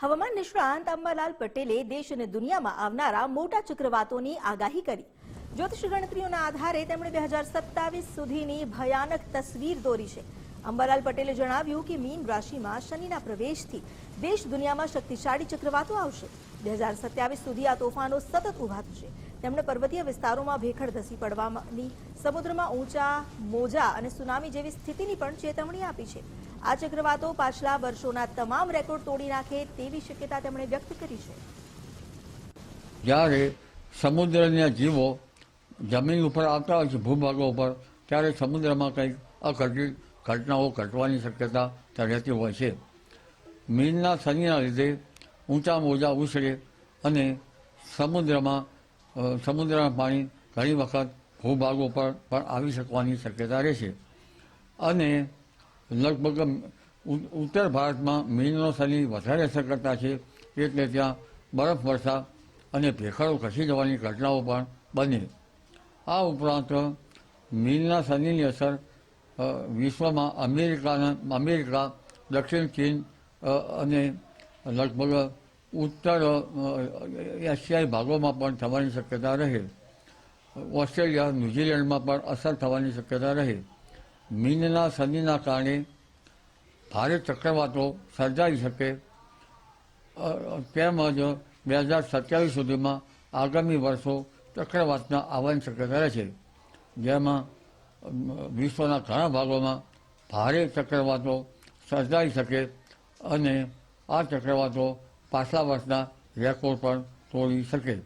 હવામાન નિષ્ણાંત અંબાલાલ પટેલે દેશ અને દુનિયામાં આવનારા મોટા ચક્રવાતોની આગાહી કરી. જ્યોતિષ ગણતરીઓના આધારે તેમણે બે હજાર સત્તાવીસ સુધીની ભયાનક તસવીર દોરી છે. અંબાલાલ પટેલે જણાવ્યું કે મીન રાશિમાં શનિના પ્રવેશથી દેશ દુનિયામાં શક્તિશાળી ચક્રવાતો આવશે. બે હજાર સત્યાવીસ સુધી આ તોફાનો સતત ઊભા થશે. તેમણે પર્વતીય વિસ્તારોમાં ભેખડ ધસી પડવાની, સમુદ્રમાં ઊંચા મોજા અને સુનામી જેવી સ્થિતિની પણ ચેતવણી આપી છે. આ ચક્રવાતો પાછલા વર્ષોના તમામ રેકોર્ડ તોડી નાખે તેવી શક્યતા તેમણે વ્યક્ત કરી છે. જ્યારે સમુદ્રના જીવો જમીન ઉપર આવતા હોય છે, ભૂભાગો ઉપર, ત્યારે સમુદ્રમાં કંઈક અઘટિત ઘટનાઓ ઘટવાની શક્યતા રહેતી હોય છે. મીનના શનિના લીધે ઊંચા મોજા ઉછળે અને સમુદ્રમાં સમુદ્રના પાણી ઘણી વખત ભૂભાગો પર પણ આવી શકવાની શક્યતા રહેશે. અને લગભગ ઉત્તર ભારતમાં મીનનો શનિ વધારે શક્યતા છે, એટલે ત્યાં બરફ વર્ષા અને ભેખડો ખસી જવાની ઘટનાઓ પણ બને. આ ઉપરાંત મીનના શનિની અસર વિશ્વમાં અમેરિકાના, અમેરિકા, દક્ષિણ ચીન અને લગભગ ઉત્તર એશિયાઈ ભાગોમાં પણ થવાની શક્યતા રહે. ઓસ્ટ્રેલિયા, ન્યૂઝીલેન્ડમાં પણ અસર થવાની શક્યતા રહે. મીનના શનિના કારણે ભારે ચક્રવાતો સર્જાઈ શકે. તેમજ બે હજાર સત્યાવીસ સુધીમાં આગામી વર્ષો ચક્રવાતના આવવાની શક્યતા રહે છે. જેમાં વિશ્વના ઘણા ભાગોમાં ભારે ચક્રવાતો સર્જાઈ શકે અને આ ચક્રવાતો પાછલા વર્ષના રેકોર્ડ પણ તોડી શકે.